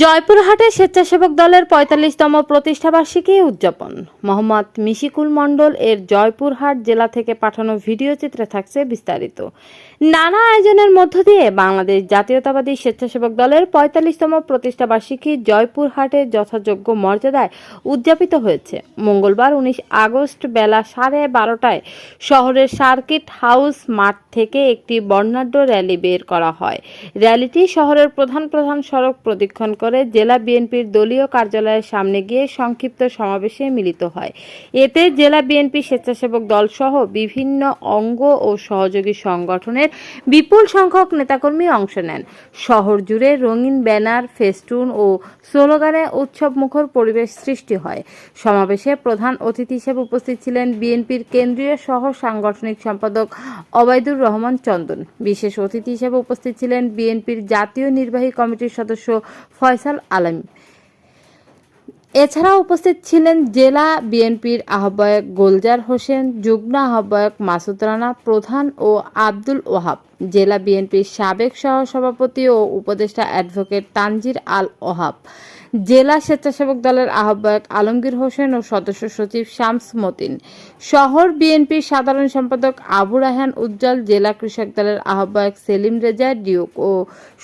জয়পুরহাটে স্বেচ্ছাসেবক দলের পঁয়তাল্লিশতম প্রতিষ্ঠাবার্ষিকী উদযাপন। মোহাম্মদ মিশিকুল মণ্ডল এর জয়পুরহাট জেলা থেকে পাঠানো ভিডিও চিত্রে থাকছে বিস্তারিত। নানা আয়োজনের মধ্য দিয়ে বাংলাদেশ জাতীয়তাবাদী স্বেচ্ছাসেবক দলের পঁয়তাল্লিশতম প্রতিষ্ঠাবার্ষিকী জয়পুরহাটে যথাযোগ্য মর্যাদায় উদযাপিত হয়েছে। মঙ্গলবার উনিশ আগস্ট বেলা সাড়ে বারোটায় শহরের সার্কিট হাউস মাঠ থেকে একটি বর্ণাঢ্য র্যালি বের করা হয়। র্যালিটি শহরের প্রধান প্রধান সড়ক প্রদক্ষিণ করে জেলা বিএনপির দলীয় কার্যালয়ের সামনে গিয়ে সংক্ষিপ্ত সমাবেশে মিলিত হয়। এতে জেলা বিএনপি স্বেচ্ছাসেবক দল সহ বিভিন্ন অঙ্গ ও সহযোগী সংগঠনের বিপুল সংখ্যক নেতাকর্মী অংশ নেন। শহর জুড়ে রঙিন ব্যানার, ফেস্টুন ও স্লোগানে উৎসব মুখর পরিবেশ সৃষ্টি হয়। সমাবেশে প্রধান অতিথি হিসেবে উপস্থিত ছিলেন বিএনপির কেন্দ্রীয় সহ সাংগঠনিক সম্পাদক অবায়দুর রহমান চন্দন। বিশেষ অতিথি হিসেবে উপস্থিত ছিলেন বিএনপির জাতীয় নির্বাহী কমিটির সদস্য ফয়সাল আলম। এছাড়া উপস্থিত ছিলেন জেলা বিএনপির আহ্বায়ক গোলজার হোসেন, যুগ্ম আহ্বায়ক মাসুদ রানা প্রধান ও আব্দুল ওহাব জেলা বিএনপির সাবেক সহ সভাপতি ও উপদেষ্টা অ্যাডভোকেট তানজির আল ওহাব, জেলা স্বেচ্ছাসেবক দলের আহ্বায়ক আলমগীর হোসেন ও সদস্য সচিব শামস মতিন, শহর বিএনপির সাধারণ সম্পাদক আবু রাহান উজ্জ্বল, জেলা কৃষক দলের আহ্বায়ক সেলিম রেজা ডিউক ও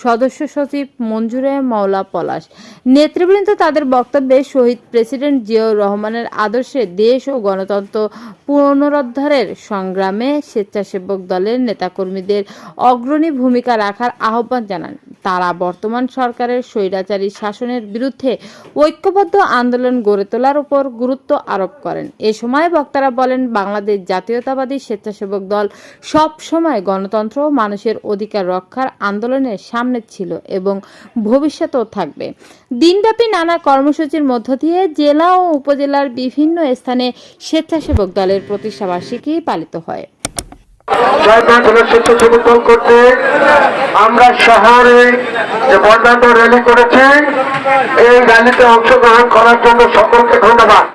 সদস্য সচিব মঞ্জুরে মাওলা পলাশ। নেতৃবৃন্দ তাদের বক্তব্যে শহীদ প্রেসিডেন্ট জিয়াউর রহমানের আদর্শে দেশ ও গণতন্ত্র পুনরুদ্ধারের সংগ্রামে স্বেচ্ছাসেবক দলের নেতাকর্মীদের অগ্রণী ভূমিকা রাখার আহ্বান জানান। তারা বর্তমান সরকারের স্বৈরাচারী শাসনের বিরুদ্ধে ঐক্যবদ্ধ আন্দোলন গড়ে তোলার উপর গুরুত্ব আরোপ করেন। এ সময় বক্তারা বলেন, বাংলাদেশ জাতীয়তাবাদী স্বেচ্ছাসেবক দল সব সময় গণতন্ত্র ও মানুষের অধিকার রক্ষার আন্দোলনের সামনে ছিল এবং ভবিষ্যতেও থাকবে। দিনব্যাপী নানা কর্মসূচির মধ্য দিয়ে জেলা ও উপজেলার বিভিন্ন স্থানে স্বেচ্ছাসেবক দলের প্রতিষ্ঠাবার্ষিকী পালিত হয়। জয়পুর জেলা স্বেচ্ছাসেবক দল করতে আমরা শহরে যে বর্ণাঢ্য র্যালি করেছি, এই র্যালিতে অংশগ্রহণ করার জন্য সকলকে ধন্যবাদ।